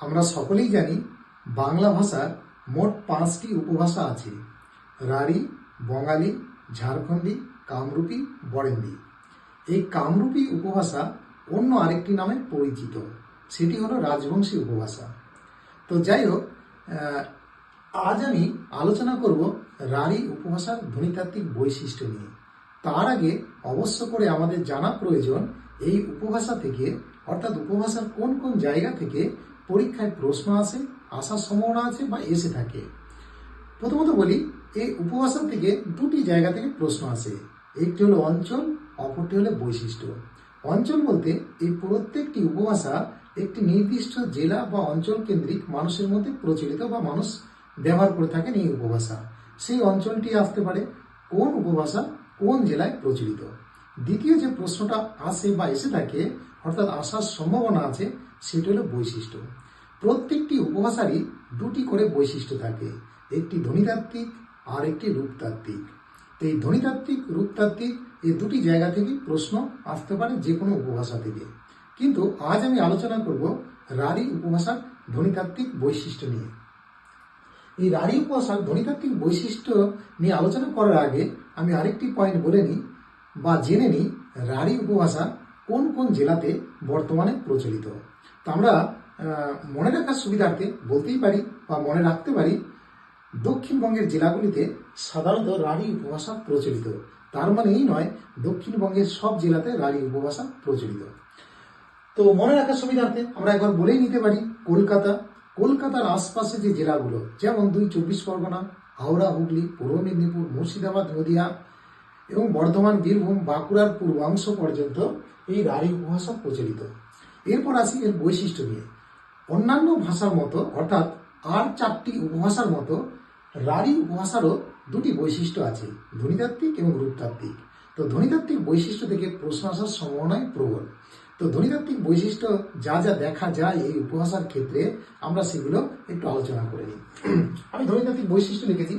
আমরা সকলেই জানি বাংলা ভাষার মোট পাঁচটি উপভাষা আছে। রাঢ়ী বঙ্গালী ঝাড়খণ্ডী, কামরূপী, বরেন্দ্রী। এই কামরূপী উপভাষা অন্য আরেকটি নামে পরিচিত। সেটি হলো রাজবংশী উপভাষা। তো যাই হোক আজ আমি আলোচনা করব রাঢ়ী উপভাষার ধ্বনিতাত্ত্বিক বৈশিষ্ট্য নিয়ে। তার আগে অবশ্য করে আমাদের জানা প্রয়োজন, এই উপভাষা থেকে, অর্থাৎ উপভাষার কোন কোন জায়গা থেকে পরীক্ষায় প্রশ্ন আসে, আসার সম্ভাবনা আছে বা এসে থাকে। প্রথমত বলি, এই উপভাষা থেকে দুটি জায়গা থেকে প্রশ্ন আসে। একটি হলো অঞ্চল, অপরটি হলো বৈশিষ্ট্য। অঞ্চল বলতে এই প্রত্যেকটি উপভাষা একটি নির্দিষ্ট জেলা বা অঞ্চল কেন্দ্রিক মানুষের মধ্যে প্রচলিত বা মানুষ ব্যবহার করে থাকেন এই উপভাষা। সেই অঞ্চলটি আসতে পারে কোন উপভাষা, কোন জেলায় প্রচলিত। দ্বিতীয় যে প্রশ্নটা আসে বা এসে থাকে, অর্থাৎ আসার সম্ভাবনা আছে সেটি হলো বৈশিষ্ট্য। প্রত্যেকটি উপভাষারই দুটি করে বৈশিষ্ট্য থাকে, একটি ধ্বনিতাত্ত্বিক আর একটি রূপতাত্ত্বিক। তো এই ধ্বনিতাত্ত্বিক, রূপতাত্ত্বিক এই দুটি জায়গা থেকে প্রশ্ন আসতে পারে যে কোনো উপভাষা থেকে। কিন্তু আজ আমি আলোচনা করব রাঢ়ী উপভাষার ধ্বনিতাত্ত্বিক বৈশিষ্ট্য নিয়ে। এই রাঢ়ী উপভাষার ধ্বনিতাত্ত্বিক বৈশিষ্ট্য নিয়ে আলোচনা করার আগে আমি আরেকটি পয়েন্ট বলে নিই বা জেনে নিই রাঢ়ী উপভাষা কোন কোন জেলাতে বর্তমানে প্রচলিত। তো আমরা মনে রাখার সুবিধার্থে বলতেই পারি বা মনে রাখতে পারি, দক্ষিণবঙ্গের জেলাগুলিতে সাধারণত রাঢ়ী উপভাষা প্রচলিত। তার মানে এই নয় দক্ষিণবঙ্গের সব জেলাতে রাঢ়ী উপভাষা প্রচলিত। তো মনে রাখার সুবিধার্থে আমরা একবার বলেই নিতে পারি, কলকাতা, কলকাতার আশপাশে যে জেলাগুলো, যেমন দুই চব্বিশ পরগনা, হাওড়া, হুগলি, পূর্ব মেদিনীপুর, মুর্শিদাবাদ, নদিয়া এবং বর্ধমান, বীরভূম, বাঁকুড়ার পূর্বাংশ পর্যন্ত এই রাঢ়ী উপভাষা প্রচলিত। এরপর আসি এর বৈশিষ্ট্য নিয়ে। অন্যান্য ভাষার মতো, অর্থাৎ আর চারটি উপভাষার মতো রাঢ়ী উপভাষারও দুটি বৈশিষ্ট্য আছে, ধ্বনিতাত্ত্বিক এবং রূপতাত্ত্বিক। তো ধ্বনিতাত্ত্বিক বৈশিষ্ট্য থেকে প্রশ্ন আসার সম্ভাবনাই প্রবল। তো ধ্বনিতাত্ত্বিক বৈশিষ্ট্য যা যা দেখা যায় এই উপভাষার ক্ষেত্রে, আমরা সেগুলো একটু আলোচনা করে নিই। আমি ধ্বনিতাত্ত্বিক বৈশিষ্ট্য লিখেছি।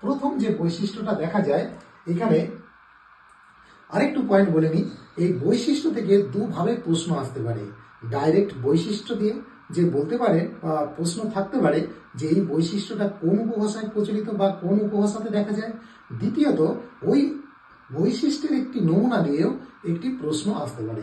প্রথম যে বৈশিষ্ট্যটা দেখা যায়, এখানে আরেকটু পয়েন্ট বলে নিই। এই বৈশিষ্ট্য থেকে দুভাবে প্রশ্ন আসতে পারে। ডাইরেক্ট বৈশিষ্ট্য দিয়ে যে বলতে পারে বা প্রশ্ন থাকতে পারে যে এই বৈশিষ্ট্যটা কোন উপভাষায় প্রচলিত বা কোন উপভাষাতে দেখা যায়। দ্বিতীয়ত, ওই বৈশিষ্ট্যের একটি নমুনা দিয়েও একটি প্রশ্ন আসতে পারে।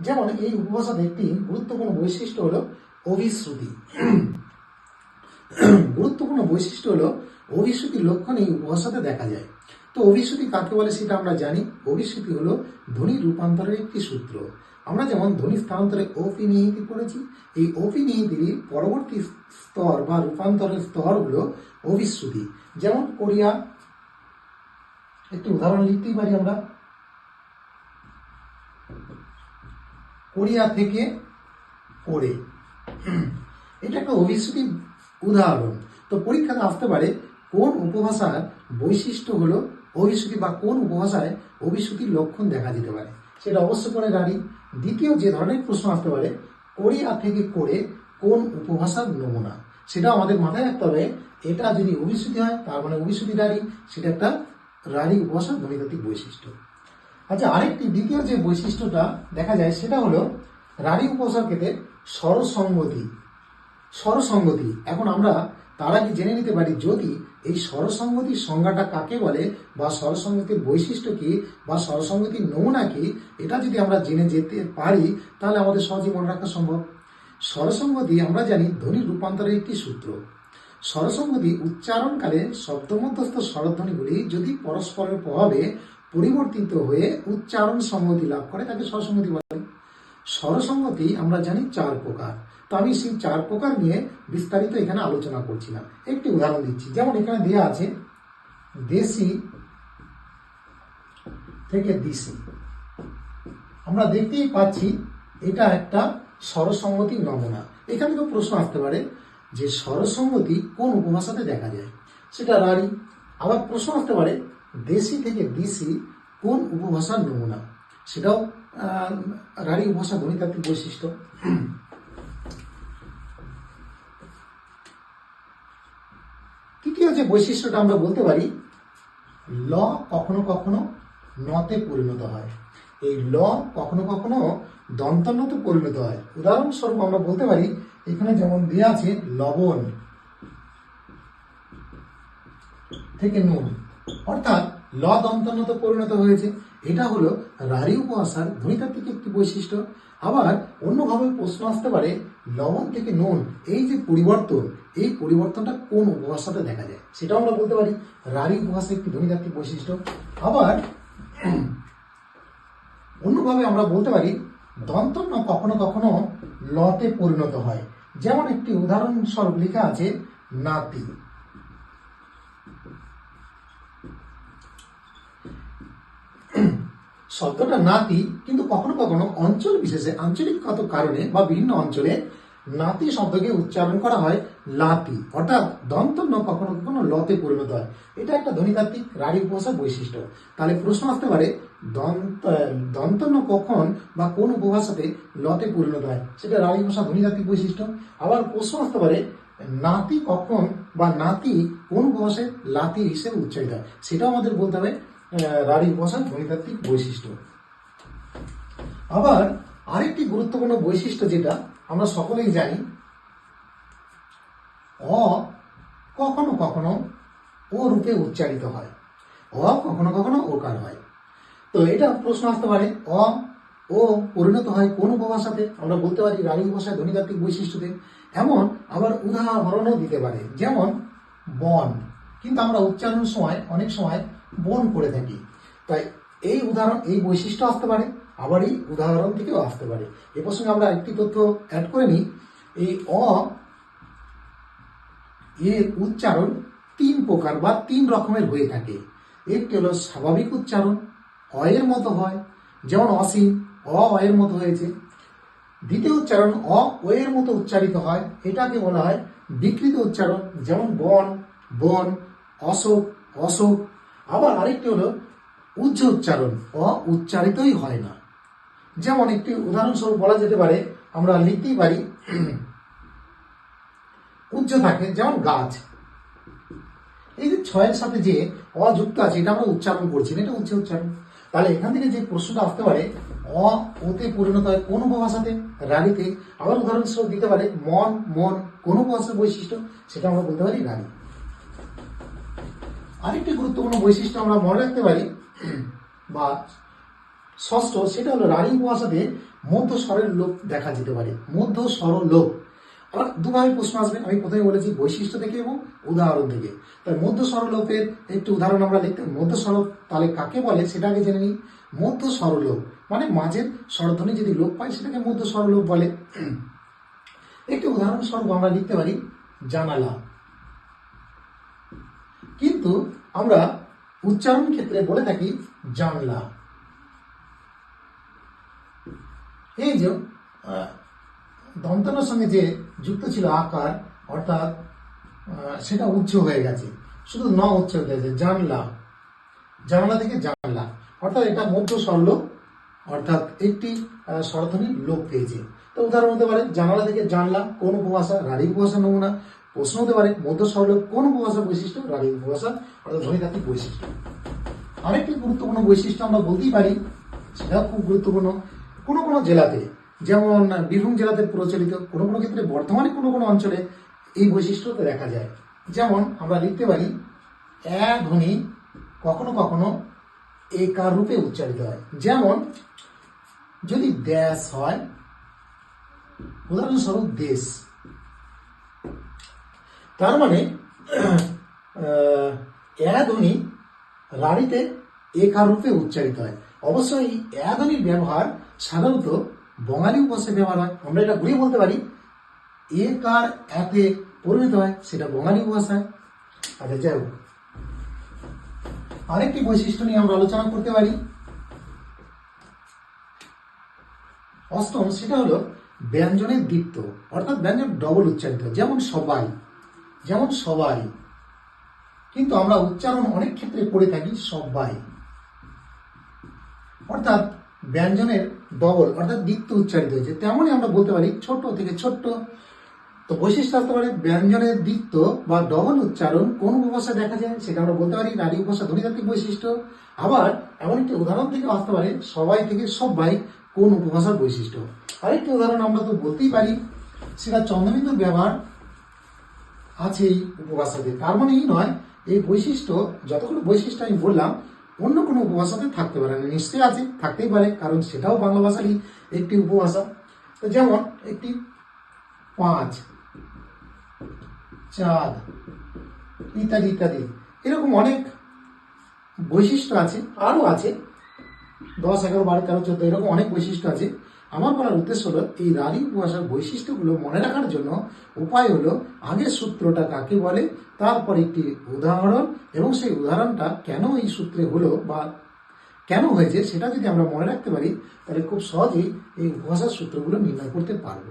যেমন এই উপভাষাতে একটি গুরুত্বপূর্ণ বৈশিষ্ট্য হলো অভিশ্রুতি। গুরুত্বপূর্ণ বৈশিষ্ট্য হলো অভিশ্রুতির লক্ষণ এই উপভাষাতে দেখা যায়। তো অভিশ্রুতি কাকে বলে সেটা আমরা জানি। অভিশ্রুতি হলো ধ্বনি রূপান্তরের একটি সূত্র। আমরা যেমন ধ্বনি স্থানান্তরে অপিনিহিতি পড়েছি এই অপিনিহিতির পরবর্তী স্তর বা রূপান্তরের স্তর হলো অভিশ্রুতি যেমন কোরিয়া, একটি উদাহরণ লিখতেই পারি আমরা। কোরিয়া থেকে করে এটা একটা অভিশ্রুতি উদাহরণ। তো পরীক্ষাতে আসতে পারে কোন উপভাষার বৈশিষ্ট্য হলো অভিশ্রুতি বা কোন উপভাষায় অভিশ্রুতির লক্ষণ দেখা যেতে পারে। সেটা অবশ্য করে রানি দ্বিতীয় যে ধরনের প্রশ্ন আসতে পারে, কোরিয়া থেকে করে কোন উপভাষার নমুনা? সেটা আমাদের মাথায় রাখতে হবে। এটা যদি অভিশ্রুতি হয়, তার মানে অভিশ্রুতি রানী সেটা একটা রানী উপভাষার ধ্বনিতাত্ত্বিক বৈশিষ্ট্য। আচ্ছা আরেকটি দ্বিতীয় যে বৈশিষ্ট্যটা দেখা যায়, সেটা হলো রানী উপভাষার ক্ষেত্রে স্বরসঙ্গতি। স্বরসঙ্গতি। এখন আমরা তার আগে জেনে নিতে পারি যদি এই স্বরসঙ্গতির সংজ্ঞাটা কাকে বলে বা স্বরসঙ্গতির বৈশিষ্ট্য কি বা স্বরসঙ্গতির নমুনা কি, এটা যদি আমরা জেনে যেতে পারি, তাহলে আমাদের সহজে মনে রাখা সম্ভব। স্বরসঙ্গতি আমরা জানি ধ্বনির রূপান্তরের একটি সূত্র। স্বরসঙ্গতি উচ্চারণকালে শব্দমধ্যস্থ স্বরধ্বনিগুলি যদি পরস্পরের প্রভাবে পরিবর্তিত হয়ে উচ্চারণ সঙ্গতি লাভ করে, তাকে স্বরসঙ্গতি বলে। স্বরসঙ্গতি আমরা জানি চার প্রকার। তো আমি সেই চার প্রকার নিয়ে বিস্তারিত এখানে আলোচনা করছিলাম একটি উদাহরণ দিচ্ছি। যেমন এখানে দেওয়া আছে, দেশি থেকে দিশি। আমরা দেখতেই পাচ্ছি, এটা একটা স্বরসঙ্গতি নমুনা। এখান থেকে প্রশ্ন আসতে পারে যে স্বরসঙ্গতি কোন উপভাষাতে দেখা যায়? সেটা রাঢ়ী আবার প্রশ্ন আসতে পারে, দেশি থেকে দিশি কোন উপভাষার নমুনা? সেটাও রাঢ়ী উপভাষা ধ্বনিতাত্ত্বিক বৈশিষ্ট্য। যে বৈশিষ্ট্যটা আমরা বলতে পারি, ল কখনো কখনো নতে পরিণত হয়। এই ল কখনো কখনো দন্তন্যতে পরিণত হয়। উদাহরণস্বরূপ আমরা বলতে পারি, এখানে যেমন দেওয়া আছে, লবণ থেকে নুন। অর্থাৎ ল দন্তনত পরিণত হয়েছে। এটা হলো রারি উপভাষার ধ্বনিতাত্ত্বিক একটি বৈশিষ্ট্য। আবার অন্যভাবে প্রশ্ন আসতে পারে, লবণ থেকে নুন, এই যে পরিবর্তন, এই পরিবর্তনটা কোন উপভাষাতে দেখা যায়? সেটাও আমরা বলতে পারি। রারি উপভাষা একটি ধ্বনিতাত্ত্বিক বৈশিষ্ট্য। আবার অন্যভাবে আমরা বলতে পারি, দন্তন্য কখনো কখনো লতে পরিণত হয়। যেমন একটি উদাহরণস্বরূপ লেখা আছে, নাতি। শব্দটা নাতি, কিন্তু কখনো কখনো অঞ্চল বিশেষে আঞ্চলিকগত কারণে বা বিভিন্ন অঞ্চলে নাতি শব্দকে উচ্চারণ করা হয় লাতি। অর্থাৎ দন্তন্য কখনো কখনো লতে পরিণত হয়। এটা একটা ধ্বনিতাত্ত্বিক রাঢ়ী উপভাষার বৈশিষ্ট্য। তাহলে প্রশ্ন আসতে পারে, দন্ত, দন্তন্য কখন বা কোন উপভাষাতে লতে পরিণত হয়? সেটা রাঢ়ী ভাষা ধ্বনিতাত্ত্বিক বৈশিষ্ট্য। আবার প্রশ্ন আসতে পারে, নাতি কখন বা নাতি কোন উপভাষায় লাতি হিসেবে উচ্চারিত হয়? সেটাও আমাদের বলতে হবে রাঢ়ী উপভাষার ধ্বনিতাত্ত্বিক বৈশিষ্ট্য। আবার আরেকটি গুরুত্বপূর্ণ বৈশিষ্ট্য যেটা আমরা সকলেই জানি, অ কখনো কখনো ও রূপে উচ্চারিত হয়, অ কখনো কখনো ওকার হয়। তো এটা প্রশ্ন আসতে পারে, অ, ও পরিণত হয় কোন উপভাষাতে? আমরা বলতে পারি রাঢ়ী উপভাষায় ধ্বনিতাত্ত্বিক বৈশিষ্ট্যতে। এমন আবার উদাহরণও দিতে পারে, যেমন বন। কিন্তু আমরা উচ্চারণের সময়, অনেক সময় বন করে থাকি। তাই এই উদাহরণ, এই বৈশিষ্ট্য আসতে পারে, আবার এই উদাহরণ থেকেও আসতে পারে। এ প্রসঙ্গে আমরা একটি তথ্য অ্যাড করে নিই। এই অ এর উচ্চারণ তিন প্রকার বা তিন রকমের হয়ে থাকে। একটি হলো স্বাভাবিক উচ্চারণ অ এর মতো হয়, যেমন অসীম, অ এর মতো হয়েছে। দ্বিতীয় উচ্চারণ, অ ও এর মতো উচ্চারিত হয়, এটাকে বলা হয় বিকৃত উচ্চারণ, যেমন বন বন, অশোক অশোক আবার আরেকটি হলো উচ্চ উচ্চারণ। অ উচ্চারিতই হয় না। যেমন একটি উদাহরণস্বরূপ বলা যেতে পারে, আমরা লিখতেই পারি উচ্চ থাকে, যেমন গাছ। এই যে ছয়ের সাথে যে অযুক্ত আছে, এটা আমরা উচ্চারণ করছি না, এটা উচ্চ উচ্চারণ। তাহলে এখান থেকে যে প্রশ্নটা আসতে পারে, অ, ওতে পরিণত হয় কোন উপভাষাতে? রানীতে আবার উদাহরণস্বরূপ দিতে পারে, মন মন, কোন উপভাষার বৈশিষ্ট্য? সেটা আমরা বলতে পারি রানী আরেকটি গুরুত্বপূর্ণ বৈশিষ্ট্য আমরা মনে রাখতে পারি, বা ষষ্ঠ, সেটা হলো রানী উপভাষাতে মধ্য স্বরের লোপ দেখা যেতে পারে। মধ্য স্বর লোপ আবার দুভাবে প্রশ্ন আসবে, আমি প্রথমে বলেছি বৈশিষ্ট্য থেকে এবং উদাহরণ থেকে। তাই মধ্য স্বরলোপের একটি উদাহরণ আমরা লিখতে মধ্য স্বরূপ তাহলে কাকে বলে সেটা আগে জেনে নিই। মধ্য স্বরলোপ মানে মাঝের স্বরধ্বনি যদি লোপ পায় সেটাকে মধ্য স্বরলোপ বলে। একটি উদাহরণস্বরূপ আমরা লিখতে পারি জানালা। কিন্তু আমরা উচ্চারণ ক্ষেত্রে বলে থাকি জানলা। এই যে দন্তনের সঙ্গে যে যুক্ত ছিল আকার অর্থাৎ সেটা উচ্চ হয়ে গেছে। শুধু ন উচ্চ হয়ে গেছে জানলা। জানলা থেকে জানলা। অর্থাৎ এটা মধ্য স্বরলোপ অর্থাৎ একটি আহ, স্বরধ্বনি লোপ পেয়েছে। তো উদাহরণ হতে পারে জানালা থেকে জানলা কোন উপভাষা রাঢ়ী উপভাষা নমুনা প্রশ্ন হতে পারে মধ্য স্বরলোপ কোন উপভাষা বৈশিষ্ট্য? রাঢ়ী উপভাষা অর্থাৎ ধ্বনিতাত্ত্বিক বৈশিষ্ট্য। আরেকটি গুরুত্বপূর্ণ বৈশিষ্ট্য আমরা বলতেই পারি সেটা খুব গুরুত্বপূর্ণ, কোনো কোনো জেলাতে, যেমন বীরভূম জেলাতে প্রচলিত, কোনো কোনো ক্ষেত্রে বর্ধমানে কোনো কোনো অঞ্চলে এই বৈশিষ্ট্যতে দেখা যায়। যেমন আমরা লিখতে পারি, এ ধ্বনি কখনো কখনো একার রূপে উচ্চারিত হয়। যেমন, যদি দেশ হয়, উদাহরণস্বরূপ দেশ। তার মানে ধ্বনি রাড়িতে একার রূপে উচ্চারিত হয়। অবশ্যই এই ধ্বনির ব্যবহার সাধারণত বঙালি উপভাষায় ব্যবহার হয়। আমরা এটা ঘুরিয়ে বলতে পারি এ কার পরিণত হয়, সেটা বঙালি উপভাষায়। আচ্ছা যাই হোক। আরেকটি বৈশিষ্ট্য নিয়ে আমরা আলোচনা করতে পারি। অষ্টম, সেটা হলো ব্যঞ্জনের দীপ্ত অর্থাৎ ব্যঞ্জন ডবল উচ্চারিত যেমন সবাই। যেমন সবাই। কিন্তু আমরা উচ্চারণ অনেক ক্ষেত্রে করে থাকি সবাই। অর্থাৎ ব্যঞ্জনের ডবল, অর্থাৎ দীপ্ত উচ্চারিত হয়েছে। তেমনই আমরা বলতে পারি ছোট থেকে ছোট্ট। তো বৈশিষ্ট্য আসতে পারে, ব্যঞ্জনের দীপ্ত বা ডবল উচ্চারণ কোন উপভাষা দেখা যায় সেটা আমরা বলতে পারি নারী উপভাষা ধ্বনিতাত্ত্বিক বৈশিষ্ট্য। আবার এমন একটি উদাহরণ থেকে আসতে পারে, সবাই থেকে সবাই কোন উপভাষার বৈশিষ্ট্য। আরেকটি উদাহরণ আমরা তো বলতেই পারি, সেটা চন্দ্রবিন্দুর ব্যবহার আছে এই উপভাষাতে। তার মানে এই নয়, এই বৈশিষ্ট্য, যতগুলো বৈশিষ্ট্য আমি বললাম, অন্য কোনো উপভাষাতে থাকতে পারে না। নিশ্চয়ই আছে, থাকতেই পারে, কারণ সেটাও বাংলা ভাষারই একটি উপভাষা। তো যেমন একটি পাঁচ চাঁদ ইত্যাদি ইত্যাদি। এরকম অনেক বৈশিষ্ট্য আছে, আরও আছে। দশ, এগারো, বারো, তেরো, চোদ্দ, এরকম অনেক বৈশিষ্ট্য আছে। আমার বলার উদ্দেশ্য হলো, এই রাঢ়ী উপভাষার বৈশিষ্ট্যগুলো মনে রাখার জন্য উপায় হলো, আগে সূত্রটা কাকে বলে, তারপর একটি উদাহরণ, এবং সেই উদাহরণটা কেন এই সূত্রে হলো বা কেন হয়েছে, সেটা যদি আমরা মনে রাখতে পারি, তাহলে খুব সহজেই এই উপভাষার সূত্রগুলো নির্ণয় করতে পারব।